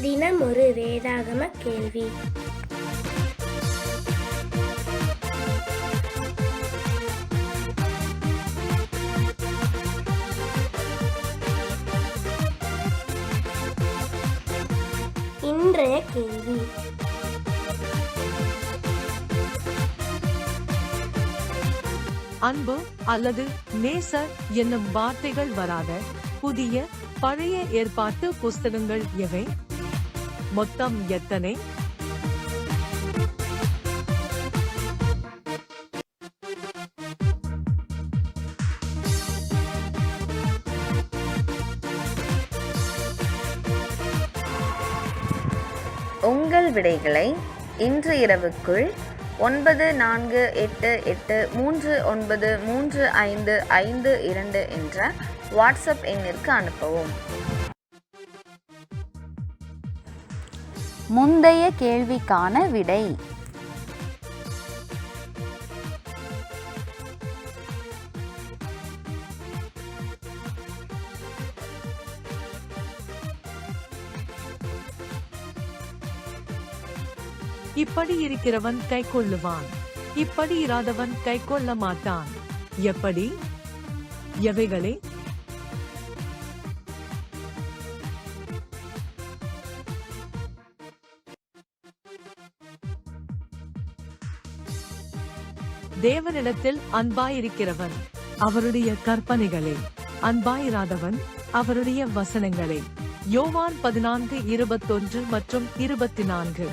தினம் ஒரு வேதாகம கேள்வி. இன்றைய கேள்வி. அன்பு அல்லது நேசர் என்னும் வார்த்தைகள் வராத புதிய பழைய ஏற்பாட்டு புஸ்தகங்கள் எவை? மொத்தம் எத்தனை? உங்கள் விடைகளை இன்று இரவுக்குள் ஒன்பது நான்கு எட்டு எட்டு மூன்று ஒன்பது மூன்று ஐந்து ஐந்து இரண்டு என்ற வாட்ஸ்அப் எண்ணிற்கு அனுப்பவும். முந்தைய கேள்விக்கான விடை. இப்படி இருக்கிறவன் கை கொள்ளுவான். இப்படி இராதவன் கை கொள்ள மாட்டான். எப்படி? எவைகளே? தேவனிடத்தில் அன்பாயிருக்கிறவன் அவருடைய கற்பனைகளே. அன்பாயிராதவன் அவருடைய வசனங்களே. யோவான் பதினான்கு இருபத்தொன்று மற்றும் இருபத்தி நான்கு